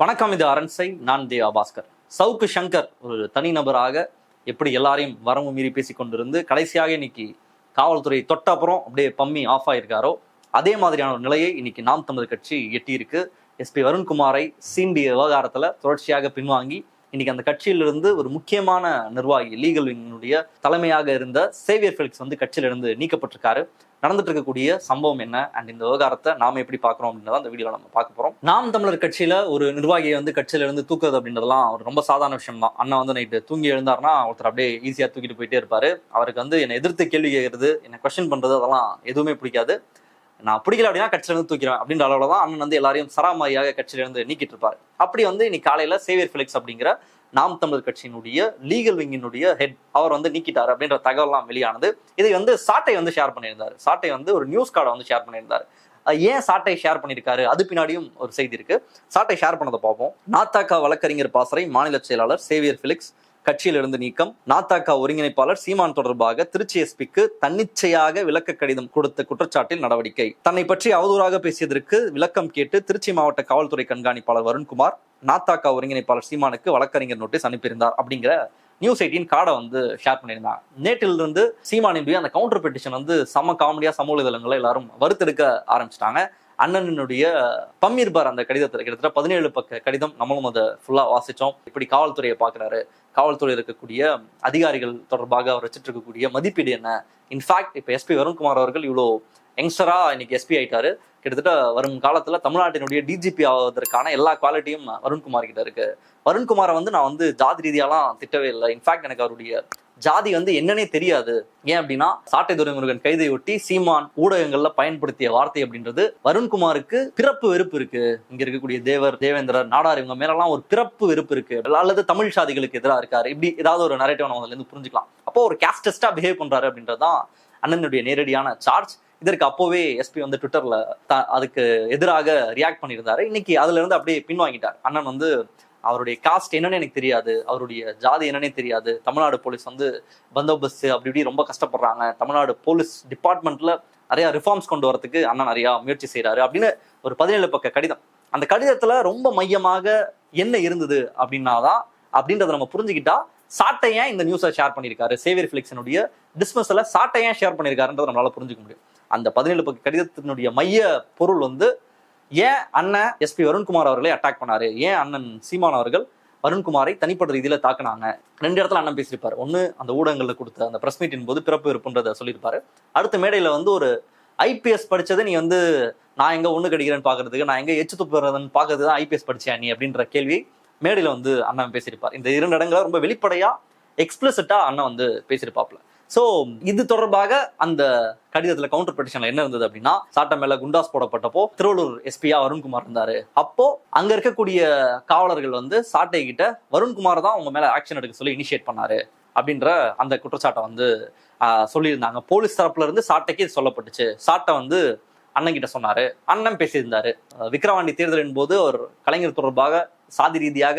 வணக்கம் இது அரண்சை நான் தேவா பாஸ்கர் சவுக்கு சங்கர் ஒரு தனிநபராக எப்படி எல்லாரையும் வரம்பு மீறி பேசி கொண்டிருந்து கடைசியாக இன்னைக்கு காவல்துறை தொட்ட அப்புறம் அப்படியே பம்மி ஆஃப் ஆயிருக்காரோ அதே மாதிரியான ஒரு நிலையை இன்னைக்கு நாம் தமிழர் கட்சி எட்டியிருக்கு. எஸ்பி வருண்குமாரை சீண்டிய விவகாரத்தில் தொடர்ச்சியாக பின்வாங்கி இன்னைக்கு அந்த கட்சியிலிருந்து ஒரு முக்கியமான நிர்வாகி லீகல் விங்கினுடைய தலைமையாக இருந்த சேவியர் ஃபெலிக்ஸ் வந்து கட்சியிலிருந்து நீக்கப்பட்டிருக்காரு. நடந்துட்டு இருக்கக்கூடிய சம்பவம் என்ன அண்ட் இந்த விவகாரத்தை நாம எப்படி பாக்குறோம் அப்படின்றத அந்த வீடியோல நம்ம பார்க்க போறோம். நாம் தமிழர் கட்சியில ஒரு நிர்வாகியை வந்து கட்சியில இருந்து தூக்குறது அப்படின்றதெல்லாம் ஒரு ரொம்ப சாதாரண விஷயம் தான். அண்ணா வந்து நைட்டு தூங்கி எழுந்தாருன்னா ஒருத்தர் அப்படியே ஈஸியா தூக்கிட்டு போயிட்டே இருப்பாரு. அவருக்கு வந்து என்னை எதிர்த்து கேள்வி கேட்கறது என்னை கொஸ்டின் பண்றது அதெல்லாம் எதுவுமே பிடிக்காது. நான் பிடிக்கல அப்படின்னா கட்சியிலிருந்து தூக்கிறேன் அப்படின்ற அளவில் தான் அண்ணன் வந்து எல்லாரையும் சராமாரியாக கட்சியிலேருந்து நீக்கிட்டு இருப்பார். அப்படி வந்து இன்னைக்கு காலையில சேவியர் ஃபிலிக்ஸ் அப்படிங்கிற நாம் தமிழர் கட்சியினுடைய லீகல் விங்கினுடைய ஹெட் அவர் வந்து நீக்கிட்டார் அப்படின்ற தகவல்லாம் வெளியானது. இதை வந்து சாட்டை வந்து ஷேர் பண்ணியிருந்தார். சாட்டை வந்து ஒரு நியூஸ் கார்டை வந்து ஷேர் பண்ணியிருந்தார். ஏன் சாட்டை ஷேர் பண்ணியிருக்காரு? அது பின்னாடியும் ஒரு செய்தி இருக்கு. சாட்டை ஷேர் பண்ணதை பார்ப்போம். நாத்தாக்கா வழக்கறிஞர் பாசறை மாநில செயலாளர் சேவியர் பிலிக்ஸ் கட்சியிலிருந்து நீக்கம். நாத்தாக்கா ஒருங்கிணைப்பாளர் சீமான் தொடர்பாக திருச்சி எஸ்பிக்கு தன்னிச்சையாக விளக்க கடிதம் கொடுத்த குற்றச்சாட்டில் நடவடிக்கை. தன்னை பற்றி அவதூறாக பேசியதற்கு விளக்கம் கேட்டு திருச்சி மாவட்ட காவல்துறை கண்காணிப்பாளர் வருண்குமார் நாத்தாக்கா ஒருங்கிணைப்பாளர் சீமானுக்கு வழக்கறிஞர் நோட்டீஸ் அனுப்பியிருந்தார் அப்படிங்கிற நியூஸ் எயிட்டின் கார்டை வந்து ஷேர் பண்ணியிருந்தாங்க. நேற்றிலிருந்து சீமானினுடைய அந்த கவுண்டர் பெட்டிஷன் வந்து செம காமெடியா சமூக இதழங்களை எல்லாரும் வறுத்தெடுக்க ஆரம்பிச்சிட்டாங்க. அண்ணனினுடைய பம்மீர்பார் அந்த கடிதத்தில் கிட்டத்தட்ட பதினேழு பக்க கடிதம் நம்மளும் அதை ஃபுல்லாக வாசித்தோம் இப்படி காவல்துறையை பார்க்குறாரு. காவல்துறையில் இருக்கக்கூடிய அதிகாரிகள் தொடர்பாக அவர் வச்சுட்டு இருக்கக்கூடிய மதிப்பீடு என்ன? இன்ஃபேக்ட் இப்போ எஸ்பி வருண்குமார் அவர்கள் இவ்வளோ யங்ஸ்டராக இன்னைக்கு எஸ்பி ஆயிட்டாரு. கிட்டத்தட்ட வரும் காலத்துல தமிழ்நாட்டினுடைய டிஜிபி ஆவதற்கான எல்லா குவாலிட்டியும் வருண்குமார் கிட்ட இருக்கு. வருண்குமாரை வந்து நான் வந்து ஜாதி ரீதியாலாம் திட்டவே இல்லை. இன்ஃபேக்ட் எனக்கு அவருடைய ஜாதி வந்து என்னன்னே தெரியாது. ஏன் அப்படின்னா சாட்டை துரைமுருகன் கைதை ஒட்டி சீமான் ஊடகங்கள்ல பயன்படுத்திய வார்த்தை அப்படின்றது வருண்குமாருக்கு பிறப்பு வெறுப்பு இருக்கு. இங்க இருக்கக்கூடிய தேவர் தேவேந்திரர் நாடார் இவங்க மேலெல்லாம் ஒரு பிறப்பு வெறுப்பு இருக்கு. அல்லது தமிழ் சாதிகளுக்கு எதிராக இருக்காரு. இப்படி ஏதாவது ஒரு நரேட்டிவ் நம்ம அதுல இருந்து புரிஞ்சுக்கலாம். அப்போ ஒரு கேஸ்டஸ்டா பிஹேவ் பண்றாரு அப்படின்றதான் அண்ணனுடைய நேரடியான சார்ஜ் இதற்கு அப்போவே எஸ்பி வந்து ட்விட்டர்ல த- அதுக்கு எதிராக ரியாக்ட் பண்ணியிருந்தாரு. இன்னைக்கு அதுல இருந்து அப்படியே பின்வாங்கிட்டார். அண்ணன் வந்து அவருடைய காஸ்ட் என்னன்னு எனக்கு தெரியாது. அவருடைய ஜாதி என்னன்னே தெரியாது. தமிழ்நாடு போலீஸ் வந்து பந்தோபஸ்து அப்படி இப்படி ரொம்ப கஷ்டப்படுறாங்க. தமிழ்நாடு போலீஸ் டிபார்ட்மெண்ட்ல நிறைய ரிஃபார்ம்ஸ் கொண்டு வரதுக்கு அண்ணன் நிறைய முயற்சி செய்யறாரு அப்படின்னு ஒரு பதினேழு பக்க கடிதம். அந்த கடிதத்துல ரொம்ப மையமாக என்ன இருந்தது அப்படின்னாதான் அப்படின்றத நம்ம புரிஞ்சுக்கிட்டா சாட்டை ஏன் இந்த நியூஸை ஷேர் பண்ணியிருக்காரு. சேவியர் ஃபிலிக்ஸனுடைய டிஸ்மஸ்ல சாட்டை ஏன் ஷேர் பண்ணியிருக்காருன்றதை நம்மளால புரிஞ்சுக்க முடியும். அந்த பதினேழு பக்க கடிதத்தினுடைய மைய பொருள் வந்து ஏன் அண்ணன் எஸ்பி வருண்குமார் அவர்களை அட்டாக் பண்ணாரு? ஏன் அண்ணன் சீமான் அவர்கள் வருண்குமாரை தனிப்பட்ட ரீதியில தாக்குனாங்க? ரெண்டு இடத்துல அண்ணன் பேசியிருப்பாரு. ஒன்று அந்த ஊடகங்களில் கொடுத்த அந்த பிரஸ் மீட்டின் போது பிறப்பு இருப்புன்றத சொல்லியிருப்பாரு. அடுத்த மேடையில வந்து ஒரு ஐபிஎஸ் படிச்சதை நீ வந்து நான் எங்க ஒண்ணு கடிக்கிறேன்னு பாக்குறதுக்கு நான் எங்க எச்சு துப்புறதுன்னு பாக்குறது தான் ஐபிஎஸ் படிச்சியா நீ அப்படின்ற கேள்வி மேடையில வந்து அண்ணன் பேசியிருப்பார். இந்த இரண்டு இடங்களை ரொம்ப வெளிப்படையா எக்ஸ்பிளசிட்டா அண்ணன் வந்து பேசியிருப்பாப்ல சோ இது தொடர்பாக அந்த கடிதத்துல கவுண்டர் பெட்டிஷன்ல என்ன இருந்தது அப்படின்னா சாட்டை மேல குண்டாஸ் போடப்பட்டப்போ திருவள்ளூர் எஸ்பியா வருண்குமார் இருந்தாரு. அப்போ அங்க இருக்கக்கூடிய காவலர்கள் வந்து சாட்டை கிட்ட வருண்குமார் தான் உங்க மேல ஆக்ஷன் எடுக்க சொல்லி இனிஷியேட் பண்ணாரு அப்படின்ற அந்த குற்றச்சாட்டை வந்து சொல்லியிருந்தாங்க. போலீஸ் தரப்புல இருந்து சாட்டைக்கு இது சொல்லப்பட்டுச்சு. சாட்டை வந்து அண்ணன் கிட்ட சொன்னாரு. அண்ணன் பேசியிருந்தாரு. விக்ரவாண்டி தேர்தலின் போது அவர் கலைஞர் தொடர்பாக சாதி ரீதியாக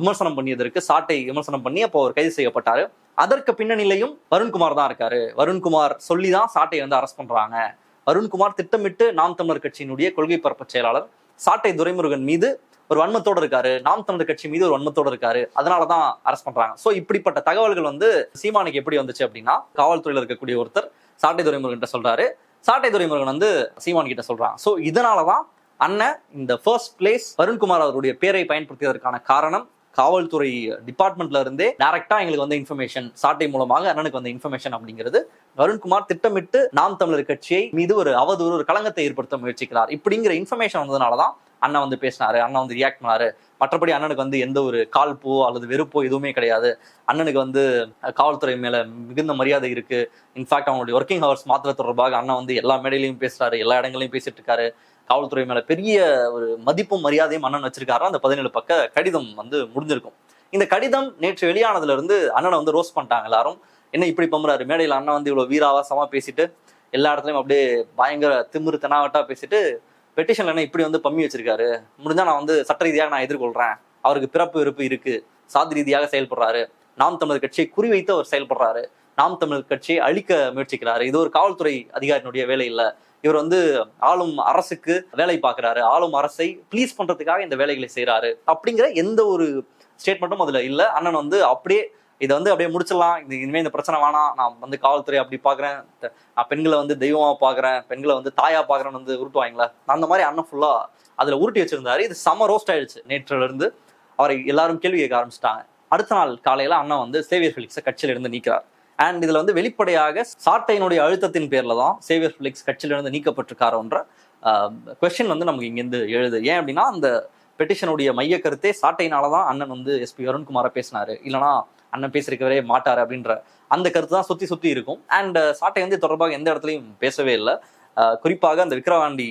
விமர்சனம் பண்ணியதற்கு சாட்டை விமர்சனம் பண்ணி அப்போ அவர் கைது செய்யப்பட்டாரு. அதற்கு பின்னணியிலையும் வருண்குமார் தான் இருக்காரு. வருண்குமார் சொல்லி தான் சாட்டையை வந்து அரெஸ்ட் பண்றாங்க. வருண்குமார் திட்டமிட்டு நாம் தமிழர் கட்சியினுடைய கொள்கை பரப்பு செயலாளர் சாட்டை துரைமுருகன் மீது ஒரு வன்மத்தோட இருக்காரு. நாம் தமிழர் கட்சி மீது ஒரு வன்மத்தோடு இருக்காரு. அதனாலதான் அரெஸ்ட் பண்றாங்க. சோ இப்படிப்பட்ட தகவல்கள் வந்து சீமானுக்கு எப்படி வந்துச்சு அப்படின்னா காவல்துறையில இருக்கக்கூடிய ஒருத்தர் சாட்டை துரைமுருகன் கிட்ட சொல்றாரு. சாட்டை துரைமுருகன் வந்து சீமான் கிட்ட சொல்றாங்க சோ இதனாலதான் அண்ணன் இந்த ஃபர்ஸ்ட் பிளேஸ் வருண்குமார் அவருடைய பேரை பயன்படுத்தியதற்கான காரணம் காவல்துறை டிபார்ட்மெண்ட்ல இருந்தே டைரக்டா எங்களுக்கு வந்து இன்ஃபர்மேஷன் சாட்டை மூலமாக அண்ணனுக்கு வந்த இன்ஃபர்மேஷன் அப்படிங்கிறது. வருண்குமார் திட்டமிட்டு நாம் தமிழர் கட்சியை மீது ஒரு அவதூறு ஒரு களங்கத்தை ஏற்படுத்த முயற்சிக்கிறார். இப்படிங்கிற இன்ஃபர்மேஷன் வந்ததுனாலதான் அண்ணன் வந்து பேசினாரு அண்ணன் வந்து ரியாக்ட் பண்ணாரு. மற்றபடி அண்ணனுக்கு வந்து எந்த ஒரு கால்போ அல்லது வெறுப்போ எதுவுமே கிடையாது. அண்ணனுக்கு வந்து காவல்துறை மேல மிகுந்த மரியாதை இருக்கு. இன்ஃபேக்ட் அவங்களுடைய ஒர்க்கிங் ஹவர்ஸ் மாத்திர தொடர்பாக அண்ணன் வந்து எல்லா மேடையிலையும் பேசுறாரு எல்லா இடங்களையும் பேசிட்டு இருக்காரு. காவல்துறை மேல பெரிய ஒரு மதிப்பும் மரியாதையும் அண்ணன் வச்சிருக்காரு. அந்த பதினேழு பக்க கடிதம் வந்து முடிஞ்சிருக்கும். இந்த கடிதம் நேற்று வெளியானதுல இருந்து அண்ணனை வந்து ரோஸ் பண்ணிட்டாங்க எல்லாரும். என்ன இப்படி பம்புறாரு? மேடையில் அண்ணன் வந்து இவ்வளவு வீராவாசமா பேசிட்டு எல்லா இடத்துலயும் அப்படியே பயங்கர திமிரு தெனாவட்டா பேசிட்டு பெட்டிஷன்ல என்ன இப்படி வந்து பம்மி வச்சிருக்காரு? முடிஞ்சா நான் வந்து சட்ட ரீதியாக நான் எதிர்கொள்றேன். அவருக்கு பிறப்பு வெறுப்பு இருக்கு. சாதி ரீதியாக செயல்படுறாரு. நாம் தமிழர் கட்சியை குறிவைத்து அவர் செயல்படுறாரு. நாம் தமிழர் கட்சியை அழிக்க முயற்சிக்கிறாரு. இது ஒரு காவல்துறை அதிகாரியினுடைய வேலை இல்ல. இவர் வந்து ஆளும் அரசுக்கு வேலை பார்க்குறாரு. ஆளும் அரசை ப்ளீஸ் பண்றதுக்காக இந்த வேலைகளை செய்யறாரு அப்படிங்கிற எந்த ஒரு ஸ்டேட்மெண்ட்டும் அதுல இல்ல. அண்ணன் வந்து அப்படியே இதை வந்து அப்படியே முடிச்சிடலாம். இது இனிமேல் இந்த பிரச்சனை வேணாம். நான் வந்து காவல்துறை அப்படி பார்க்குறேன் நான் பெண்களை வந்து தெய்வமாக பார்க்குறேன் பெண்களை வந்து தாயாக பார்க்குறேன்னு வந்து உருட்டுவாங்களே? அந்த மாதிரி அண்ணன் ஃபுல்லாக அதில் உருட்டி வச்சிருந்தாரு. இது செம ரோஸ்ட் ஆயிடுச்சு. நேற்றிலிருந்து அவரை எல்லாரும் கேள்வி கேட்க ஆரம்பிச்சிட்டாங்க. அடுத்த நாள் காலையில் அண்ணன் வந்து சேவியர் ஃபிலிக்ஸை கட்சியிலிருந்து நீக்கிறார். அண்ட் இதில் வந்து வெளிப்படையாக சாட்டையினுடைய அழுத்தத்தின் பேரில் தான் சேவியர் ஃபிலிக்ஸ் கட்சியிலிருந்து நீக்கப்பட்டிருக்காருன்ற கொஸ்டின் வந்து நமக்கு இங்கேருந்து எழுது. ஏன் அப்படின்னா அந்த பெட்டிஷனுடைய மைய கருத்தே சாட்டையினால தான் அண்ணன் வந்து எஸ்பி அருண்குமாரை பேசினாரு. இல்லனா அண்ணன் பேசிருக்கவே மாட்டாரு அப்படின்ற அந்த கருத்து தான் சுத்தி சுத்தி இருக்கும். அண்ட் சாட்டை வந்து தொடர்பாக எந்த இடத்துலையும் பேசவே இல்லை. குறிப்பாக அந்த விக்ரவாண்டி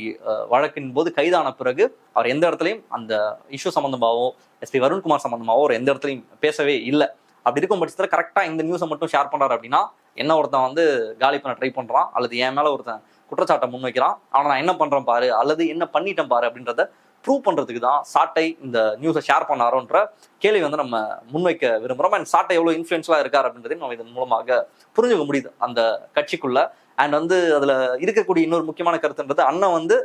வழக்கின் போது கைதான பிறகு அவர் எந்த இடத்துலையும் அந்த இஷ்யூ சம்பந்தமாவோ எஸ்பி வருண்குமார் சம்பந்தமாவோ அவர் எந்த இடத்துலையும் பேசவே இல்லை. அப்படி இருக்கும் பட்சத்தில் கரெக்டாக இந்த நியூஸை மட்டும் ஷேர் பண்ணுறாரு அப்படின்னா என்ன ஒருத்தன் வந்து காலி பண்ண ட்ரை பண்றான் அல்லது என் மேல ஒருத்தன் குற்றச்சாட்டை முன் வைக்கிறான் அவனை நான் என்ன பண்றேன் பாரு அல்லது என்ன பண்ணிட்டேன் பாரு அப்படின்றத ப்ரூவ் பண்ணுறதுக்கு தான் சாட்டை இந்த நியூஸை ஷேர் பண்ணாரோன்ற கேள்வி வந்து நம்ம முன்வைக்க விரும்புகிறோம் அண்ட் சாட்டை எவ்வளோ இன்ஃப்ளூயன்ஸ்லாம் இருக்கார் அப்படின்றதையும் நம்ம இதன் மூலமாக புரிஞ்சுக்க முடியுது அந்த கட்சிக்குள்ள. அண்ட் வந்து அதில் இருக்கக்கூடிய இன்னொரு முக்கியமான கருத்துன்றது அண்ணன் வந்து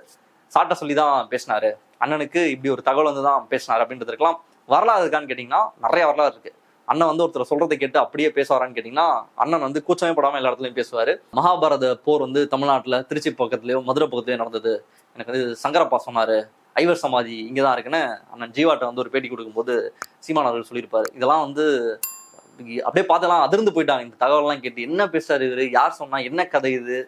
சாட்டை சொல்லி தான் பேசினாரு. அண்ணனுக்கு இப்படி ஒரு தகவல் வந்து தான் பேசினாரு அப்படின்றதுக்கெல்லாம் வரலாறு இருக்கான்னு கேட்டிங்கன்னா நிறைய வரலாறு இருக்குது அண்ணன் வந்து ஒருத்தர் சொல்றதை கேட்டு அப்படியே பேசுவாரான்னு கேட்டிங்கன்னா அண்ணன் வந்து கூச்சமே போடாமல் எல்லா இடத்துலையும் பேசுவார். மகாபாரத போர் வந்து தமிழ்நாட்டில் திருச்சி பக்கத்துலயோ மதுரை பக்கத்துலயோ நடந்தது. எனக்கு வந்து சங்கரப்பா சொன்னார். ஐவர் சமாதி இங்கே தான் இருக்குன்னு அண்ணன் ஜீவாட்ட வந்து ஒரு பேட்டி கொடுக்கும்போது சீமான் அவர்கள் சொல்லியிருப்பாரு. இதெல்லாம் வந்து அப்படியே பார்த்தலாம் அதிர்ந்து போயிட்டாங்க. இந்த தகவல்லாம் கேட்டு என்ன பேசுறாரு இவர்? யார் சொன்னா? என்ன கதை இது?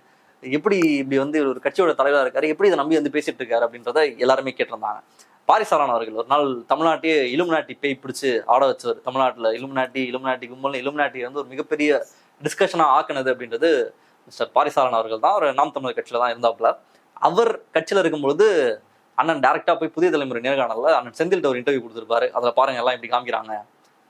எப்படி இப்படி வந்து இவர் ஒரு கட்சியோட தலைவராக இருக்காரு? எப்படி இதை நம்பி வந்து பேசிட்டு இருக்காரு அப்படின்றத எல்லாருமே கேட்டிருந்தாங்க. பாரிசாரான் அவர்கள் ஒரு நாள் தமிழ்நாட்டையே இலுமினாட்டி பேய் பிடிச்சி ஆட வச்சவர். தமிழ்நாட்டில் இலுமினாட்டி இலுமினாட்டி கும்பல் இலுமினாட்டி வந்து ஒரு மிகப்பெரிய டிஸ்கஷனாக ஆக்குனது அப்படின்றது மிஸ்டர் பாரிசாரன் அவர்கள் தான். ஒரு நாம் தமிழர் கட்சியில தான் இருந்தாப்புல. அவர் கட்சியில் இருக்கும்பொழுது அண்ணன் டேரக்டா போய் புதிய தலைமுறை நேர்காணல அண்ணன் செந்தில்கிட்ட ஒரு இன்டர்வியூ கொடுத்துருப்பாரு. அதுல பாருங்க எல்லாம் இப்படி காமிக்கிறாங்க.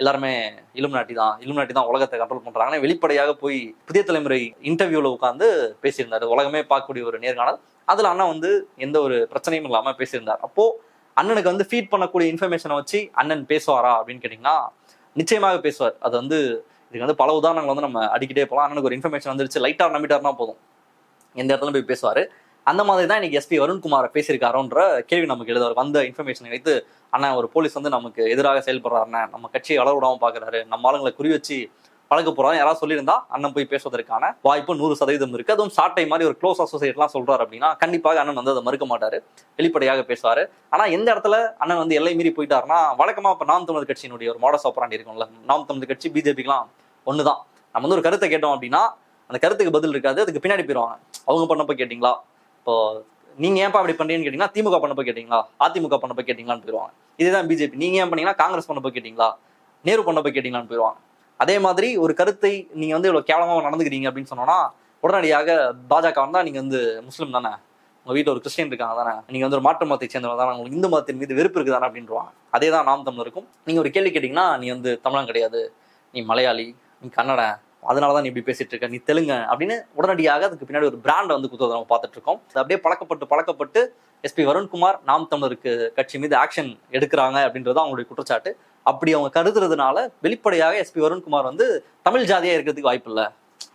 எல்லாருமே இலுமினாட்டி தான். இலுமினாட்டி தான் உலகத்தை கண்ட்ரோல் பண்றாங்கன்னு வெளிப்படையாக போய் புதிய தலைமுறை இன்டர்வியூல உட்காந்து பேசியிருந்தாரு. உலகமே பார்க்கக்கூடிய ஒரு நேர்காணல். அதுல அண்ணன் வந்து எந்த ஒரு பிரச்சனையும் இல்லாம பேசியிருந்தார். அப்போ அண்ணனுக்கு வந்து ஃபீட் பண்ணக்கூடிய இன்ஃபர்மேஷனை வச்சு அண்ணன் பேசுவாரா அப்படின்னு கேட்டிங்கன்னா நிச்சயமாக பேசுவார். அது வந்து இதுக்கு வந்து பல உதாரணங்கள் வந்து நம்ம அடிக்கிட்டே போகலாம். அண்ணனுக்கு ஒரு இன்ஃபர்மேஷன் வந்துருச்சு. லைட்டாக நம்பிட்டாருனா போதும். எந்த இடத்துல போய் பேசுவார். அந்த மாதிரி தான் இன்னைக்கு எஸ்பி வருண்குமார் பேசியிருக்காரோன்ற கேள்வி நமக்கு எழுத வந்த இன்ஃபர்மேஷனை வைத்து அண்ணா ஒரு போலீஸ் வந்து நமக்கு எதிராக செயல்படுறாருண்ணே நம்ம கட்சியை வளர விடாம பாக்குறாரு. நம்ம ஆளுங்களை குறி வச்சு பழக்க போறாரு யாராவது சொல்லியிருந்தா அண்ணன் போய் பேசுவதற்கான வாய்ப்பு நூறு சதவீதம் இருக்கு. அதுவும் சாட்டை மாதிரி ஒரு க்ளோஸ் அசோசியேட்லாம் சொல்றாரு அப்படின்னா கண்டிப்பாக அண்ணன் வந்து அதை மறுக்க மாட்டாரு. வெளிப்படையாக பேசுவாரு. ஆனா எந்த இடத்துல அண்ணன் வந்து எல்லை மீறி போயிட்டாருன்னா வழக்கமா இப்ப நாம் தமிழர் கட்சியினுடைய ஒரு மாடஸ் ஆப்பராண்டி இருக்கும்ல. நாம் தமிழர் கட்சி பிஜேபிக்குலாம் ஒண்ணுதான். நம்ம வந்து ஒரு கருத்தை கேட்டோம் அப்படின்னா அந்த கருத்துக்கு பதில் இருக்காது. அதுக்கு பின்னாடி போயிடுவாங்க அவங்க பண்ணப்ப கேட்டீங்களா? இப்போ நீங்க ஏன்ப்பா அப்படி பண்றீங்கன்னு கேட்டீங்கன்னா திமுக பண்ண போய் கேட்டீங்களா? அதிமுக பண்ண போய் கேட்டீங்களான்னு போயிருவாங்க. இதுதான் பிஜேபி. நீங்க ஏன் பண்ணீங்கன்னா காங்கிரஸ் பண்ண போய் கேட்டீங்களா? நேரு பண்ண போய் கேட்டீங்களான்னு போயிருவாங்க. அதே மாதிரி ஒரு கருத்தை நீங்க வந்து இவ்வளவு கேவலமா நடந்துக்கிறீங்க அப்படின்னு சொன்னோம்னா உடனடியாக பாஜக வந்தா நீங்க வந்து முஸ்லீம் தானே? உங்க வீட்டில் ஒரு கிறிஸ்டின் இருக்காங்க தானே? நீங்க வந்து ஒரு மாற்று மதத்தை சேர்ந்தவங்க தானே? உங்களுக்கு இந்து மதத்தின் மீது வெறுப்பு இருக்குதானே அப்படின்றாங்க அதே தான் நாம் தமிழருக்கும். நீங்க ஒரு கேள்வி கேட்டீங்கன்னா நீ வந்து தமிழன் கிடையாது. நீ மலையாளி நீ கன்னடன் அதனால தான் நீ இப்படி பேசிட்டு இருக்க நீ தெலுங்க அப்படின்னு உடனடியாக அதுக்கு பின்னாடி ஒரு பிராண்டை வந்து குத்துவதை நம்ம பார்த்துட்டு இருக்கோம். அது அப்படியே பழக்கப்பட்டு பழக்கப்பட்டு எஸ்பி வருண்குமார் நாம் தமிழருக்கு கட்சி மீது ஆக்ஷன் எடுக்கிறாங்க அப்படின்றது அவங்களுடைய குற்றச்சாட்டு. அப்படி அவங்க கருதுறதுனால வெளிப்படையாக எஸ்பி வருண்குமார் வந்து தமிழ் ஜாதியாக இருக்கிறதுக்கு வாய்ப்பு இல்லை.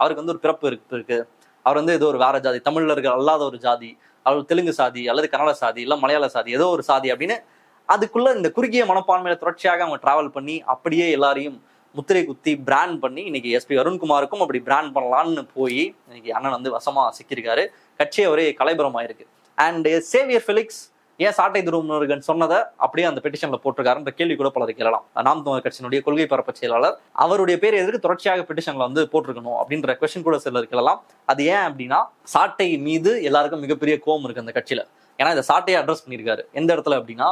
அவருக்கு வந்து ஒரு பிறப்பு இருக்கு இருக்கு. அவர் வந்து ஏதோ ஒரு வேற ஜாதி தமிழர்கள் அல்லாத ஒரு ஜாதி அவர் தெலுங்கு சாதி அல்லது கன்னட சாதி இல்லை மலையாள சாதி ஏதோ ஒரு சாதி அப்படின்னு அதுக்குள்ள இந்த குறுகிய மனப்பான்மையில தொடர்ச்சியாக அவங்க டிராவல் பண்ணி அப்படியே எல்லாரையும் முத்திரை குத்தி பிராண்ட் பண்ணி இன்னைக்கு எஸ்பி அருண்குமாருக்கும் அப்படி பிராண்ட் பண்ணலான்னு போய் இன்னைக்கு அண்ணன் வந்து வசமா சிக்கியிருக்காரு. கட்சியே ஒரே கலைபுரம் ஆயிருக்கு அண்ட் சேவியர் ஃபிலிக்ஸ் ஏன் சாட்டை துருவனர்கள் சொன்னதை அப்படியே அந்த பெட்டிஷன்ல போட்டிருக்காருன்ற கேள்வி கூட பலருக்கு கேளலாம். நாம் தமிழர் கட்சியினுடைய கொள்கை பரப்பு செயலாளர் அவருடைய பேர் எதற்கு தொடர்ச்சியாக பெட்டிஷன்ல வந்து போட்டிருக்கணும் அப்படின்ற கொஸ்டின் கூட சிலர் கேளலாம். அது ஏன் அப்படின்னா சாட்டை மீது எல்லாருக்கும் மிகப்பெரிய கோபம் இருக்கு அந்த கட்சியில. ஏன்னா இந்த சாட்டையை அட்ரஸ் பண்ணியிருக்காரு. எந்த இடத்துல அப்படின்னா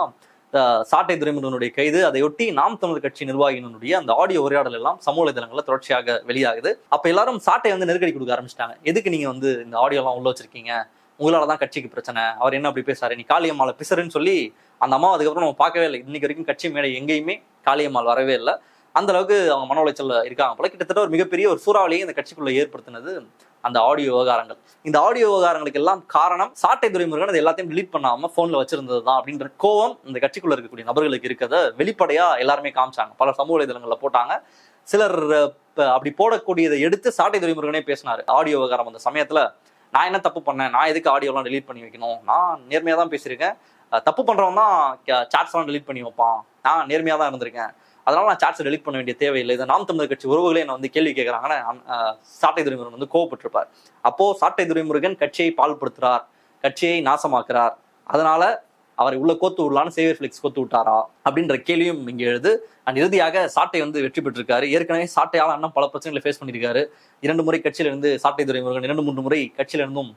சாட்டை துரைமுருகனுடைய கைது. அதையொட்டி நாம் தமிழர் கட்சி நிர்வாகியினுடைய அந்த ஆடியோ உரையாடல் எல்லாம் சமூக வலைதளங்களில் தொடர்ச்சியாக வெளியாகுது. அப்ப எல்லாரும் சாட்டை வந்து நெருக்கடி கொடுக்க ஆரம்பிச்சிட்டாங்க. எதுக்கு நீங்க வந்து இந்த ஆடியோ எல்லாம் உள்ள வச்சிருக்கீங்க? உங்களால தான் கட்சிக்கு பிரச்சனை. அவர் என்ன அப்படி பேசாரு நீ காளியம்மாளை பிசருன்னு சொல்லி அந்த அம்மா அதுக்கப்புறம் நம்ம பார்க்கவே இல்லை. இன்னைக்கு வரைக்கும் கட்சி மேடை எங்கேயுமே காளியம்மாள் வரவே இல்லை. அந்த அளவுக்கு அவங்க மன உளைச்சல் இருக்காங்க போல. கிட்டத்தட்ட ஒரு மிகப்பெரிய ஒரு சூறாவளியை இந்த கட்சிக்குள்ள ஏற்படுத்தினது அந்த ஆடியோ விவகாரங்கள். இந்த ஆடியோ விவகாரங்களுக்கு எல்லாம் காரணம் சாட்டை துறைமுருகன். அது எல்லாத்தையும் டிலீட் பண்ணாம போன்ல வச்சிருந்தது தான் அப்படின்ற கோவம் இந்த கட்சிக்குள்ள இருக்கக்கூடிய நபர்களுக்கு இருக்கிறத வெளிப்படையா எல்லாருமே காமிச்சாங்க. பல சமூக வலைதளங்களில் போட்டாங்க. சிலர் அப்படி போடக்கூடியதை எடுத்து சாட்டை துறைமுருகனே பேசினாரு. ஆடியோ விவகாரம் அந்த சமயத்துல நான் என்ன தப்பு பண்ணேன்? நான் எதுக்கு ஆடியோலாம் டிலீட் பண்ணி வைக்கணும்? நான் நேர்மையா தான் பேசியிருக்கேன் தப்பு பண்றவன் தான் சாட்ஸ்லாம் டிலீட் பண்ணி வைப்பான். நான் நேர்மையா தான் இருந்திருக்கேன். அதனால நான் சாட்ஸை டெலிட் பண்ண வேண்டிய தேவையில்லை. இதை நாம் தமிழர் கட்சி உறவுகளே என்ன வந்து கேள்வி கேட்கறாங்கன்னு சாட்டை துரைமுருகன் வந்து கோவப்பட்டிருப்பார். அப்போ சாட்டை துரைமுருகன் கட்சியை பால்படுத்துறார் கட்சியை நாசமாக்குறார். அதனால அவரை உள்ள கோத்து விடலான்னு சேவியர் ஃபிளிக்ஸ் கோத்து விட்டாரா? அப்படின்ற கேள்வியும் இங்கே எழுது. அண்ட் இறுதியாக சாட்டை வந்து வெற்றி பெற்றிருக்காரு. ஏற்கனவே சாட்டையால் அண்ணன் பல பிரச்சனைகளை ஃபேஸ் பண்ணியிருக்காரு. இரண்டு முறை கட்சியிலிருந்து சாட்டை துறைமுருகன் இரண்டு மூன்று முறை கட்சியிலிருந்தும்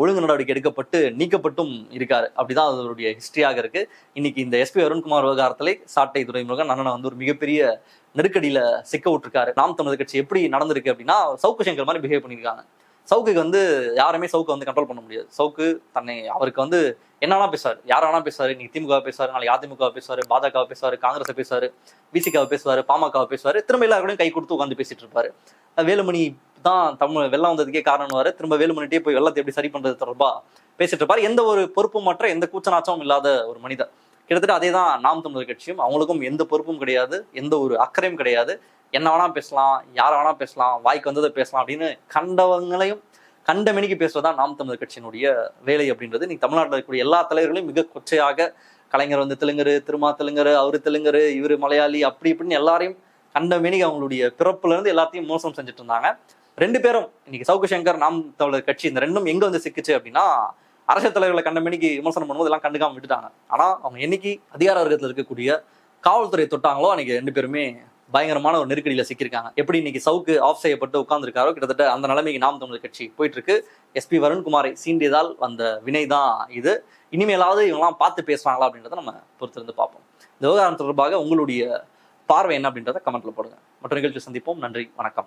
ஒழுங்கு நடவடிக்கை எடுக்கப்பட்டு நீக்கப்பட்டும் இருக்காரு. அப்படிதான் அதனுடைய ஹிஸ்டரியாக இருக்கு. இன்னைக்கு இந்த எஸ்பி அருண்குமார் விவகாரத்திலே சாட்டை துறைமுருகன் அண்ணனை வந்து ஒரு மிகப்பெரிய நெருக்கடியில சிக்க விட்டுருக்காரு. நாம் தமிழர் கட்சி எப்படி நடந்திருக்கு அப்படின்னா சவுக்கு சங்கர் மாதிரி பிஹேவ் பண்ணியிருக்காங்க. சவுக்குக்கு வந்து யாருமே சவுக்கு வந்து கண்ட்ரோல் பண்ண முடியாது. சவுக்கு தன்னை அவருக்கு வந்து என்னன்னா பேசுவார். யாரானா பேசுவார். நீ திமுக பேசுவார் நாளைக்கு அதிமுக பேசுவார் பாஜக பேசுவார் காங்கிரஸ் பேசுவார் பிசிகாவை பேசுவார் பாமக பேசுவார். திரும்ப எல்லாருக்கூடையும் கை கொடுத்து உட்காந்து பேசிட்டு இருப்பாரு. வேலுமணி தான் தமிழ் வெள்ளம் வந்ததுக்கே காரணம் திரும்ப வேலுமணிட்டே போய் வெள்ளத்தை எப்படி சரி பண்றது தொடர்பா பேசிட்டு இருப்பாரு. எந்த ஒரு பொறுப்பும் மற்ற எந்த கூச்சநாச்சமும் இல்லாத ஒரு மனிதர் கிட்டத்தட்ட அதே தான் நாம் தமிழர் கட்சியும் அவங்களுக்கும் எந்த பொறுப்பும் கிடையாது எந்த ஒரு அக்கறையும் கிடையாது. என்ன வேணா பேசலாம் யார வேணா பேசலாம் வாய்க்கு வந்ததை பேசலாம் அப்படின்னு கண்டவங்களையும் கண்டமெனிக்கு பேசுறதா நாம் தமிழர் கட்சியினுடைய வேலை அப்படின்றது. நீ தமிழ்நாட்டில் இருக்கக்கூடிய எல்லா தலைவர்களையும் மிக கொச்சையாக கலைஞர் வந்து தெலுங்கரு திருமா தெலுங்கரு அவரு தெலுங்கரு இவரு மலையாளி அப்படி இப்படின்னு எல்லாரையும் கண்டமேனிக்கு அவங்களுடைய பிறப்புல இருந்து எல்லாத்தையும் மோசம் செஞ்சுட்டு இருந்தாங்க. ரெண்டு பேரும் இன்னைக்கு சவுக்கு சங்கர் நாம் தமிழர் கட்சி இந்த ரெண்டும் எங்க வந்து சிக்கிச்சு அப்படின்னா அரசியல் தலைவர்களை கண்டமணிக்கு விமர்சனம் பண்ணும்போது எல்லாம் கண்டுக்காம விட்டுட்டாங்க. ஆனா அவங்க என்னைக்கு அதிகார வர்க்கத்தில் இருக்கக்கூடிய காவல்துறை தொட்டாங்களோ அன்னைக்கு ரெண்டு பேருமே பயங்கரமான ஒரு நெருக்கடியில சிக்கியிருக்காங்க. எப்படி இன்னைக்கு சவுக்கு ஆஃப் செய்யப்பட்டு உட்கார்ந்துருக்காரோ கிட்டத்தட்ட அந்த நிலைமைக்கு நாம் தமிழர் கட்சி போயிட்டு இருக்கு எஸ்பி வருண்குமாரை சீண்டியதால் வந்த வினை தான் இது. இனிமேலாவது இவங்கெல்லாம் பார்த்து பேசுவாங்களா அப்படின்றத நம்ம பொறுத்திருந்து பார்ப்போம். இந்த விவகாரம் தொடர்பாக உங்களுடைய பார்வை என்ன அப்படின்றத கமெண்ட்ல போடுங்க. மற்ற நிகழ்ச்சி சந்திப்போம். நன்றி. வணக்கம்.